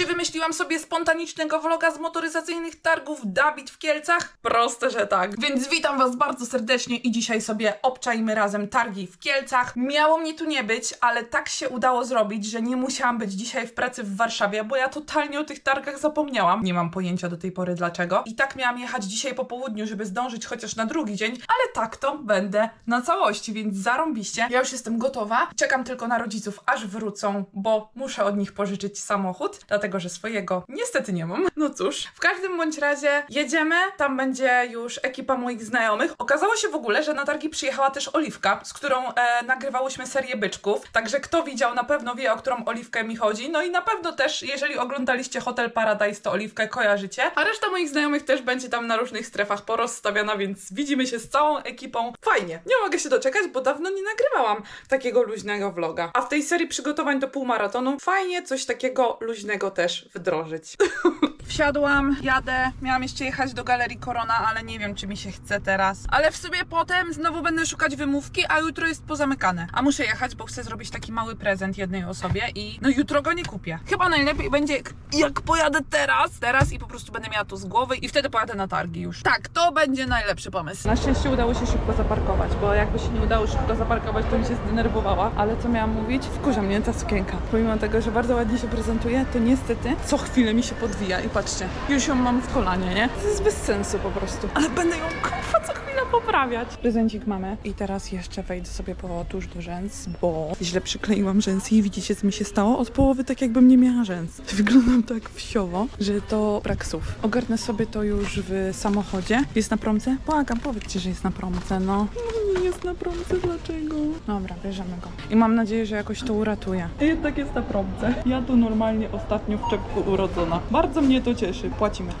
Czy wymyśliłam sobie spontanicznego vloga z motoryzacyjnych targów Dawid w Kielcach? Proste, że tak. Więc witam Was bardzo serdecznie i dzisiaj sobie obczajmy razem targi w Kielcach. Miało mnie tu nie być, ale tak się udało zrobić, że nie musiałam być dzisiaj w pracy w Warszawie, bo ja totalnie o tych targach zapomniałam. Nie mam pojęcia do tej pory dlaczego. I tak miałam jechać dzisiaj po południu, żeby zdążyć chociaż na drugi dzień, ale tak to będę na całości, więc zarąbiście. Ja już jestem gotowa. Czekam tylko na rodziców, aż wrócą, bo muszę od nich pożyczyć samochód, dlatego że swojego niestety nie mam. No cóż, w każdym bądź razie jedziemy. Tam będzie już ekipa moich znajomych. Okazało się w ogóle, że na targi przyjechała też Oliwka, z którą e, nagrywałyśmy serię byczków. Także kto widział, na pewno wie, o którą Oliwkę mi chodzi. No i na pewno też, jeżeli oglądaliście Hotel Paradise, to Oliwkę kojarzycie. A reszta moich znajomych też będzie tam na różnych strefach porozstawiana, więc widzimy się z całą ekipą. Fajnie. Nie mogę się doczekać, bo dawno nie nagrywałam takiego luźnego vloga. A w tej serii przygotowań do półmaratonu fajnie coś takiego luźnego też wdrożyć. Wsiadłam, jadę. Miałam jeszcze jechać do galerii Korona, ale nie wiem, czy mi się chce teraz. Ale w sobie potem znowu będę szukać wymówki, a jutro jest pozamykane. A muszę jechać, bo chcę zrobić taki mały prezent jednej osobie i no jutro go nie kupię. Chyba najlepiej będzie, jak, jak pojadę teraz, teraz i po prostu będę miała to z głowy i wtedy pojadę na targi już. Tak, to będzie najlepszy pomysł. Na szczęście udało się szybko zaparkować, bo jakby się nie udało szybko zaparkować, to bym się zdenerwowała. Ale co miałam mówić? Wkurza mnie ta sukienka. Pomimo tego, że bardzo ładnie się prezentuje, to niestety co chwilę mi się podwija i patrzcie, już ją mam w kolanie, nie? To jest bez sensu po prostu. Ale będę ją kurwa co poprawiać. Prezencik mamy. I teraz jeszcze wejdę sobie po tuż do rzęs, bo źle przykleiłam rzęsy i widzicie co mi się stało? Od połowy tak jakbym nie miała rzęs. Wyglądam tak wsiowo, że to brak słów. Ogarnę sobie to już w samochodzie. Jest na promce? Błagam, powiedzcie, że jest na promce, no. No nie jest na promce, dlaczego? Dobra, bierzemy go. I mam nadzieję, że jakoś to uratuje. Jednak jest na promce. Ja tu normalnie ostatnio w czepku urodzona. Bardzo mnie to cieszy. Płacimy.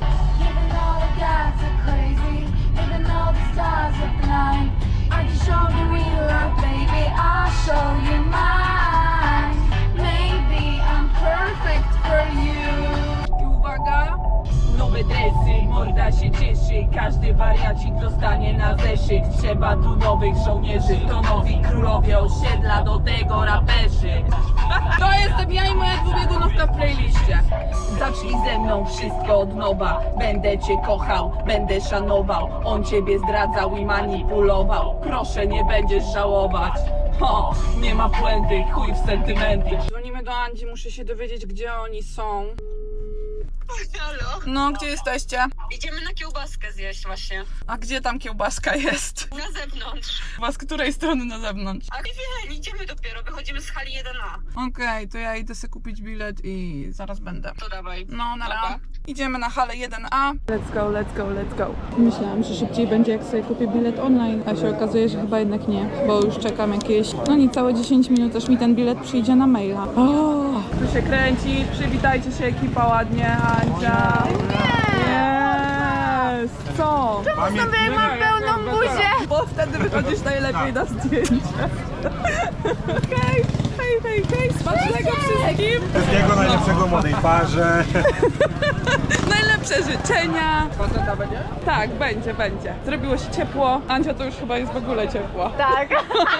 Morda się cieszy Każdy wariacik dostanie na zeszyt. Trzeba tu nowych żołnierzy To nowi królowie osiedla, do tego raperzy. To jestem ja i moja dwubiegunowka w playliście. Zacznij ze mną wszystko od nowa. Będę cię kochał, będę szanował. On ciebie zdradzał i manipulował. Proszę nie będziesz żałować. Ho, nie ma puenty, chuj w sentymenty. Dzwonimy do Andzi, muszę się dowiedzieć, gdzie oni są. Halo, No, gdzie jesteście? idziemy na kiełbaskę zjeść właśnie. A gdzie tam kiełbaska jest? Na zewnątrz. Chyba z której strony na zewnątrz? A nie wiem, idziemy dopiero, wychodzimy z hali 1A. Okej, to ja idę sobie kupić bilet i zaraz będę. To dawaj. No, na Dobra. Idziemy na halę 1A. Let's go, let's go, let's go. Myślałam, że szybciej będzie, jak sobie kupię bilet online, a się okazuje, że chyba jednak nie, bo już czekam jakieś, no niecałe 10 minut, aż mi ten bilet przyjdzie na maila. O, tu się kręci, przywitajcie się ekipa ładnie, Andzia. Jest! Co? Czemu sobie mam pełną buzię? Bo wtedy wychodzisz najlepiej na zdjęcie. Hej, hej, hej, hej, smacznego wszystkim! Wszystkiego najlepszego młodej parze. Najlepsze życzenia. Faceta będzie? Tak, będzie, będzie. Zrobiło się ciepło. Andzia to już chyba jest w ogóle ciepła. Tak.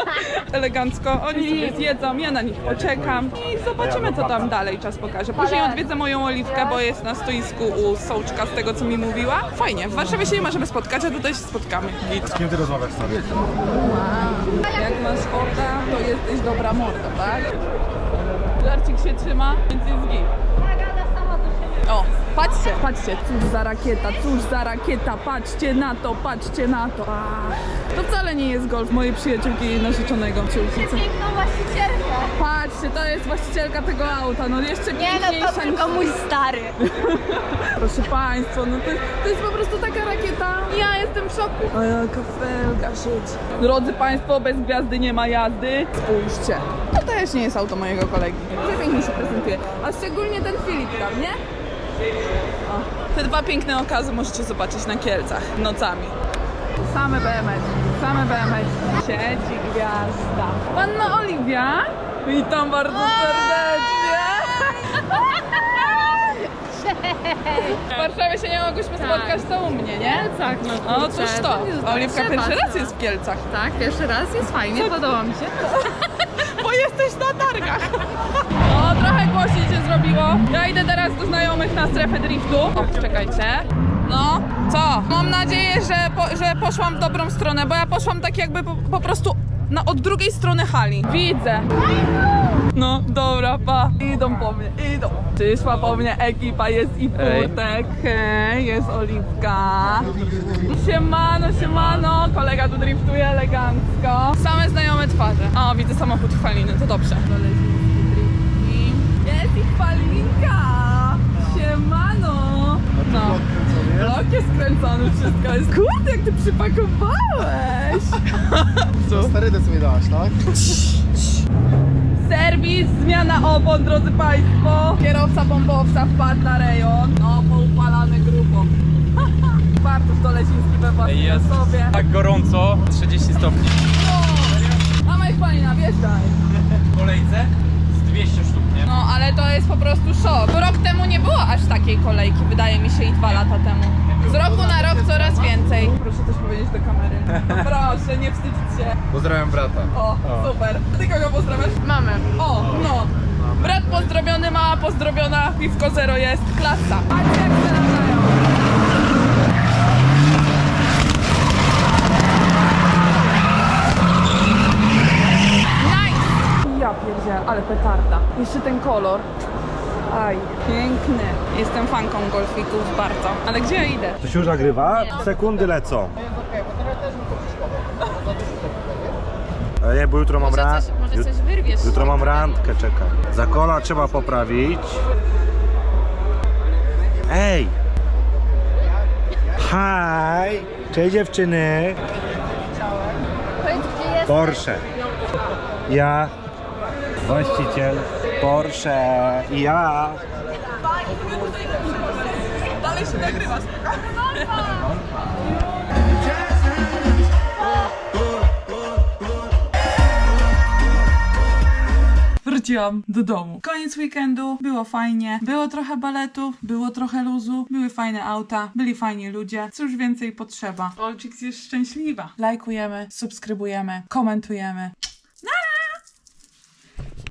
Elegancko. Oni sobie zjedzą, ja na nich poczekam i zobaczymy, co tam dalej czas pokaże. Później odwiedzę moją Oliwkę, bo jest na stoisku u Sołczka, z tego co mi mówiła. Fajnie, w Warszawie się nie możemy spotkać, a tutaj się spotkamy. Z kim ty rozmawiasz stary? Jak masz orda, to jesteś dobra morda, tak? Żarcik się trzyma, więc jest git. O, patrzcie, patrzcie, cóż za rakieta, cóż za rakieta, patrzcie na to, patrzcie na to. To wcale nie jest golf mojej przyjaciółki i narzeczonego przyjaciółki. Piękną właścicielkę. Patrzcie, to jest właścicielka tego auta, no jeszcze Nie no, piękniejsza to niż... tylko mój stary. Proszę Państwa, no to, to jest po prostu taka rakieta. Ja jestem w szoku. A jaka felga siedzi. Drodzy Państwo, bez gwiazdy nie ma jazdy. Spójrzcie. To też nie jest auto mojego kolegi. Pięknie się prezentuje. A szczególnie ten Filip tam, nie? O. Te dwa piękne okazy możecie zobaczyć na Kielcach nocami. Same BMX, same BMX. Siedzi gwiazda. Panna Oliwia, witam bardzo serdecznie. W Warszawie się nie mogłyśmy spotkać, to u mnie, nie? Tak, no O, kurczę, cóż to. nie Oliwka pierwszy raz no. jest w Kielcach, Tak, pierwszy raz jest fajnie, podoba mi się. bo jesteś na targach. O, trochę głośniej się zrobiło. Ja idę teraz do znajomych na strefę driftu. O, czekajcie. No, co? Mam nadzieję, że, po, że poszłam w dobrą stronę, bo ja poszłam tak jakby po, po prostu na, od drugiej strony hali. Widzę. No, dobra, pa. Idą po mnie, idą. Przyszła po mnie ekipa, jest i Furtek, hej, jest Oliwka. Siemano, siemano, kolega tu driftuje elegancko. Same znajome twarze. O, widzę samochód chwaliny, to dobrze. Jest ich chwalinka! Siemano! No. Blok jest kręcony, wszystko jest... Kurde, jak ty przypakowałeś! Co? Sterydę sobie dałaś, tak? Serwis, zmiana opon, drodzy Państwo. Kierowca bombowca wpadł na rejon. No, poupalany grupą. Własnej Jest osobie. tak gorąco, 30 stopni. No, mama chwalina, wjeżdżaj. W kolejce z 200 sztuk, nie? No, ale to jest po prostu szok. Rok temu nie było aż takiej kolejki, wydaje mi się, i dwa lata temu. Z roku na rok coraz więcej. Proszę coś powiedzieć do kamery. Proszę, nie wstydzić się. Pozdrawiam brata. O, super. Ty kogo pozdrawiasz? Mamy. O, no. Brat pozdrowiony, mama pozdrowiona, piwko zero jest, klasa. Patrzcie jak się nadają. Nice! Ja pierdzie, ale Jeszcze ten kolor. Aj, piękny. Jestem fanką golfików bardzo. Ale gdzie ja idę? To się już nagrywa? Sekundy lecą. A nie, bo jutro mam randkę. może coś wyrwiesz. Jutro mam randkę, czekaj. Zakona trzeba poprawić. Ej! Hi! Cześć dziewczyny! Porsche. Ja. Właściciel. Porsche. I ja. Dalej się nagrywa. Wróciłam do domu. Koniec weekendu, było fajnie, było trochę baletu, było trochę luzu, były fajne auta, byli fajni ludzie. Cóż więcej potrzeba? Olczyk jest szczęśliwa. Lajkujemy, subskrybujemy, komentujemy.